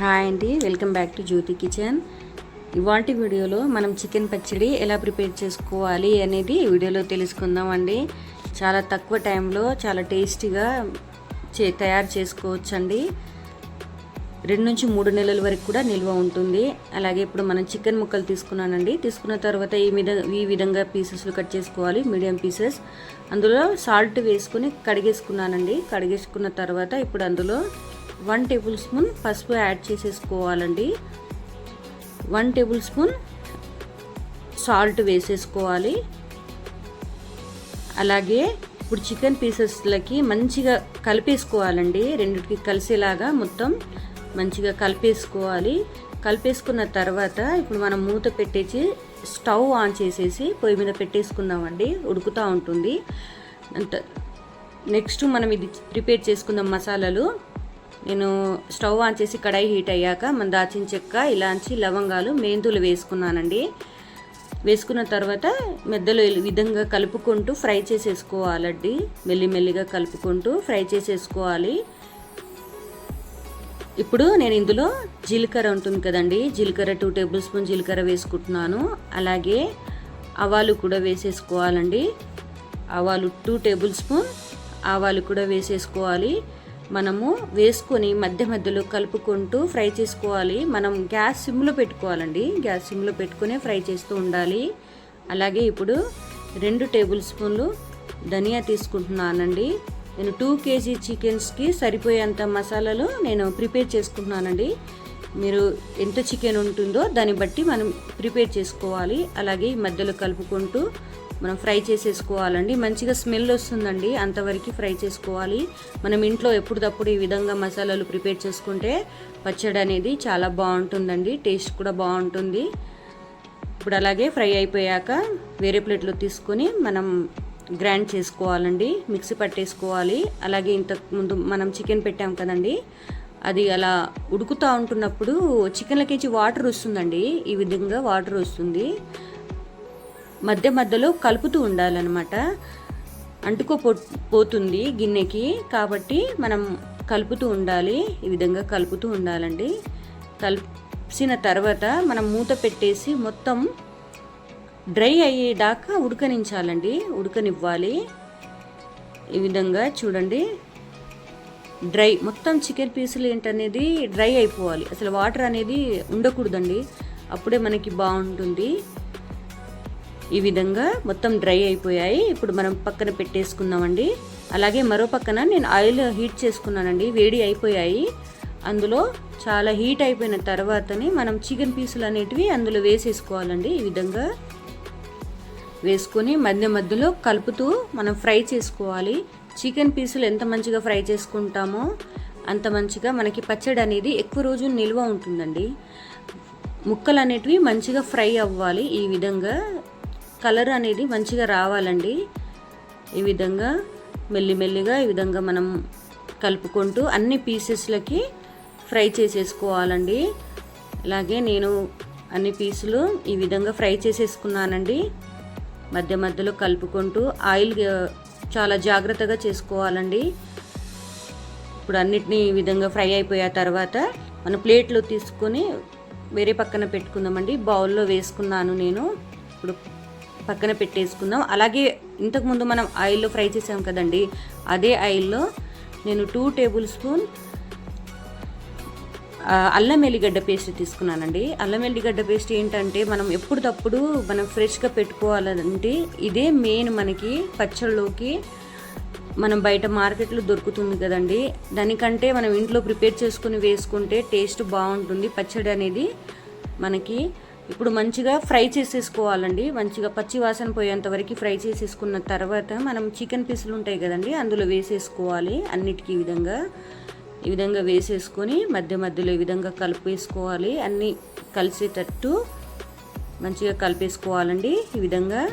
Hi అండి welcome back to Jyothi kitchen. ఇవాటి వీడియోలో మనం చికెన్ పచ్చడి ఎలా ప్రిపేర్ చేసుకోవాలి అనేది వీడియోలో తెలుసుకుందాం అండి చాలా తక్కువ టైంలో చాలా టేస్టీగా చే తయారు చేసుకోవచ్చండి. రెండు నుంచి మూడు నెలల వరకు కూడా నిల్వ ఉంటుంది. అలాగే ఇప్పుడు మనం చికెన్ ముక్కలు తీసుకున్నానండి. తీసుకున్న తర్వాత ఈ విధ ఈ విధంగా పీసెస్లు కట్ చేసుకోవాలి మీడియం పీసెస్. అందులో సాల్ట్ వేసుకుని కడిగేసుకున్నానండి. కడిగేసుకున్న తర్వాత ఇప్పుడు అందులో వన్ టేబుల్ స్పూన్ పసుపు యాడ్ చేసేసుకోవాలండి. వన్ టేబుల్ స్పూన్ సాల్ట్ వేసేసుకోవాలి. అలాగే ఇప్పుడు చికెన్ పీసెస్లకి మంచిగా కలిపేసుకోవాలండి. రెండిటికి కలిసేలాగా మొత్తం మంచిగా కలిపేసుకోవాలి. కలిపేసుకున్న తర్వాత ఇప్పుడు మనం మూత పెట్టేసి స్టవ్ ఆన్ చేసేసి పొయ్యి మీద పెట్టేసుకుందామండి. ఉడుకుతూ ఉంటుంది. అంత నెక్స్ట్ మనం ఇది ప్రిపేర్ చేసుకుందాం మసాలాలు నేను స్టవ్ ఆన్ చేసి కడాయి హీట్ అయ్యాక మన దాచిన చెక్క ఇలాంచి లవంగాలు మెంతులు వేసుకున్నానండి. వేసుకున్న తర్వాత మెద్దలో విధంగా కలుపుకుంటూ ఫ్రై చేసేసుకోవాలండి. మెల్లిమెల్లిగా కలుపుకుంటూ ఫ్రై చేసేసుకోవాలి. ఇప్పుడు నేను ఇందులో జీలకర్ర ఉంటుంది కదండి జీలకర్ర టూ టేబుల్ స్పూన్ జీలకర్ర వేసుకుంటున్నాను. అలాగే ఆవాలు కూడా వేసేసుకోవాలండి. ఆవాలు టూ టేబుల్ స్పూన్ ఆవాలు కూడా వేసేసుకోవాలి. మనము వేసుకొని మధ్య మధ్యలో కలుపుకుంటూ ఫ్రై చేసుకోవాలి. మనం గ్యాస్ సిమ్లో పెట్టుకోవాలండి. గ్యాస్ సిమ్లో పెట్టుకునే ఫ్రై చేస్తూ ఉండాలి. అలాగే ఇప్పుడు రెండు టేబుల్ స్పూన్లు ధనియా తీసుకుంటున్నానండి. నేను టూ కేజీ చికెన్స్కి సరిపోయేంత మసాలాలు నేను ప్రిపేర్ చేసుకుంటున్నానండి. మీరు ఎంత చికెన్ ఉంటుందో దాన్ని బట్టి మనం ప్రిపేర్ చేసుకోవాలి. అలాగే మధ్యలో కలుపుకుంటూ మనం ఫ్రై చేసేసుకోవాలండి. మంచిగా స్మెల్ వస్తుందండి. అంతవరకు ఫ్రై చేసుకోవాలి. మనం ఇంట్లో ఎప్పుడప్పుడు ఈ విధంగా మసాలాలు ప్రిపేర్ చేసుకుంటే పచ్చడి అనేది చాలా బాగుంటుందండి. టేస్ట్ కూడా బాగుంటుంది. ఇప్పుడు అలాగే ఫ్రై అయిపోయాక వేరే ప్లేట్లో తీసుకొని మనం గ్రైండ్ చేసుకోవాలండి. మిక్సీ పట్టేసుకోవాలి. అలాగే ఇంతకు ముందు మనం చికెన్ పెట్టాం కదండి. అది అలా ఉడుకుతూ ఉంటున్నప్పుడు చికెన్లకేంచి వాటర్ వస్తుందండి. ఈ విధంగా వాటర్ వస్తుంది. మధ్య మధ్యలో కలుపుతూ ఉండాలన్నమాట. అంటుకో పోతుంది గిన్నెకి కాబట్టి మనం కలుపుతూ ఉండాలి. ఈ విధంగా కలుపుతూ ఉండాలండి. కలిసిన తర్వాత మనం మూత పెట్టేసి మొత్తం డ్రై అయ్యేదాకా ఉడకనించాలండి. ఉడకనివ్వాలి. ఈ విధంగా చూడండి. డ్రై మొత్తం చికెన్ పీసులు ఏంటనేది డ్రై అయిపోవాలి. అసలు వాటర్ అనేది ఉండకూడదండి. అప్పుడే మనకి బాగుంటుంది. ఈ విధంగా మొత్తం డ్రై అయిపోయాయి. ఇప్పుడు మనం పక్కన పెట్టేసుకుందామండి. అలాగే మరో పక్కన నేను ఆయిల్ హీట్ చేసుకున్నానండి. వేడి అయిపోయాయి. అందులో చాలా హీట్ అయిపోయిన తర్వాతనే మనం చికెన్ పీసులు అనేటివి అందులో వేసేసుకోవాలండి. ఈ విధంగా వేసుకొని మధ్య మధ్యలో కలుపుతూ మనం ఫ్రై చేసుకోవాలి. చికెన్ పీసులు ఎంత మంచిగా ఫ్రై చేసుకుంటామో అంత మంచిగా మనకి పచ్చడి అనేది ఎక్కువ రోజు నిల్వ ఉంటుందండి. ముక్కలు అనేటివి మంచిగా ఫ్రై అవ్వాలి ఈ విధంగా. కలర్ అనేది మంచిగా రావాలండి. ఈ విధంగా మెల్లిమెల్లిగా ఈ విధంగా మనం కలుపుకుంటూ అన్ని పీసెస్లకి ఫ్రై చేసేసుకోవాలండి. అలాగే నేను అన్ని పీసులు ఈ విధంగా ఫ్రై చేసేసుకున్నానండి. మధ్య మధ్యలో కలుపుకుంటూ ఆయిల్ చాలా జాగ్రత్తగా చేసుకోవాలండి. ఇప్పుడు అన్నిటినీ ఈ విధంగా ఫ్రై అయిపోయిన తర్వాత మన ప్లేట్లో తీసుకొని వేరే పక్కన పెట్టుకుందామండి. బౌల్లో వేసుకున్నాను నేను. ఇప్పుడు పక్కన పెట్టేసుకుందాం. అలాగే ఇంతకుముందు మనం ఆయిల్లో ఫ్రై చేసాం కదండి అదే ఆయిల్లో నేను టూ టేబుల్ స్పూన్ అల్లం ఎల్లిగడ్డ పేస్ట్ తీసుకున్నానండి. అల్లం ఎల్లిగడ్డ పేస్ట్ ఏంటంటే మనం ఎప్పుడప్పుడు మనం ఫ్రెష్గా పెట్టుకోవాలంటే ఇదే మెయిన్ మనకి పచ్చళ్ళలోకి మనం బయట మార్కెట్లో దొరుకుతుంది కదండి. దానికంటే మనం ఇంట్లో ప్రిపేర్ చేసుకుని వేసుకుంటే టేస్ట్ బాగుంటుంది. పచ్చడి అనేది మనకి ఇప్పుడు మంచిగా ఫ్రై చేసేసుకోవాలండి. మంచిగా పచ్చి వాసన పోయేంత వరకు ఫ్రై చేసేసుకున్న తర్వాత మనం చికెన్ పీసులు ఉంటాయి కదండి అందులో వేసేసుకోవాలి అన్నిటికీ విధంగా. ఈ విధంగా వేసేసుకొని మధ్య మధ్యలో ఈ విధంగా కలిపేసుకోవాలి. అన్నీ కలిసేటట్టు మంచిగా కలిపేసుకోవాలండి. ఈ విధంగా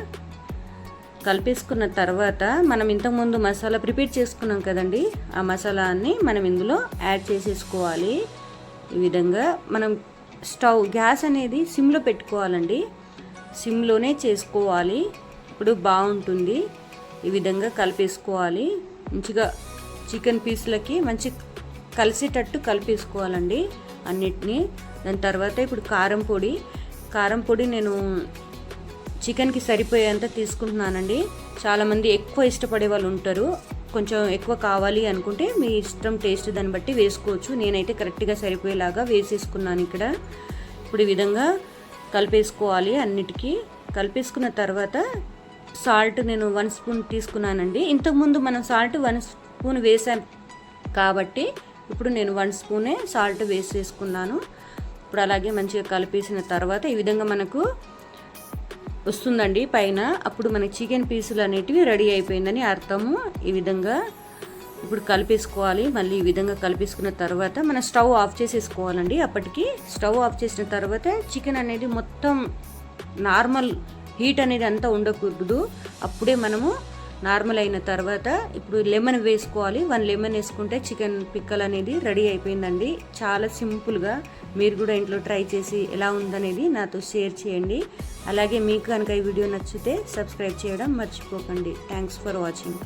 కలిపేసుకున్న తర్వాత మనం ఇంతకుముందు మసాలా ప్రిపేర్ చేసుకున్నాం కదండి ఆ మసాలాన్ని మనం ఇందులో యాడ్ చేసేసుకోవాలి. ఈ విధంగా మనం స్టవ్ గ్యాస్ అనేది సిమ్లో పెట్టుకోవాలండి. సిమ్లోనే చేసుకోవాలి. ఇప్పుడు బాగుంటుంది. ఈ విధంగా కలిపేసుకోవాలి. మంచిగా చికెన్ పీస్లకి మంచి కలిసేటట్టు కలిపేసుకోవాలండి అన్నిటినీ. దాని తర్వాత ఇప్పుడు కారం పొడి. కారం పొడి నేను చికెన్కి సరిపోయేంత తీసుకుంటున్నానండి. చాలామంది ఎక్కువ ఇష్టపడే వాళ్ళు ఉంటారు. కొంచెం ఎక్కువ కావాలి అనుకుంటే మీ ఇష్టం టేస్ట్ దాన్ని బట్టి వేసుకోవచ్చు. నేనైతే కరెక్ట్గా సరిపోయేలాగా వేసేసుకున్నాను ఇక్కడ. ఇప్పుడు ఈ విధంగా కలిపేసుకోవాలి అన్నిటికీ. కలిపేసుకున్న తర్వాత సాల్ట్ నేను వన్ స్పూన్ తీసుకున్నానండి. ఇంతకుముందు మనం సాల్ట్ వన్ స్పూన్ వేసాం కాబట్టి ఇప్పుడు నేను వన్ స్పూనే సాల్ట్ వేసేసుకున్నాను. ఇప్పుడు అలాగే మంచిగా కలిపేసిన తర్వాత ఈ విధంగా మనకు వస్తుందండి పైన. అప్పుడు మనకి చికెన్ పీసులు అనేటివి రెడీ అయిపోయిందని అర్థము. ఈ విధంగా ఇప్పుడు కలిపేసుకోవాలి. మళ్ళీ ఈ విధంగా కలిపేసుకున్న తర్వాత మన స్టవ్ ఆఫ్ చేసేసుకోవాలండి. అప్పటికి స్టవ్ ఆఫ్ చేసిన తర్వాత చికెన్ అనేది మొత్తం నార్మల్ హీట్ అనేది అంతా ఉండకూడదు. అప్పుడే మనము నార్మల్ అయిన తర్వాత ఇప్పుడు లెమన్ వేసుకోవాలి. వన్ లెమన్ వేసుకుంటే చికెన్ పిక్కల్ అనేది రెడీ అయిపోయిందండి. చాలా సింపుల్గా మీరు కూడా ఇంట్లో ట్రై చేసి ఎలా ఉందనేది నాతో షేర్ చేయండి. అలాగే మీకు కనుక ఈ వీడియో నచ్చితే సబ్స్క్రైబ్ చేయడం మర్చిపోకండి. Thanks for watching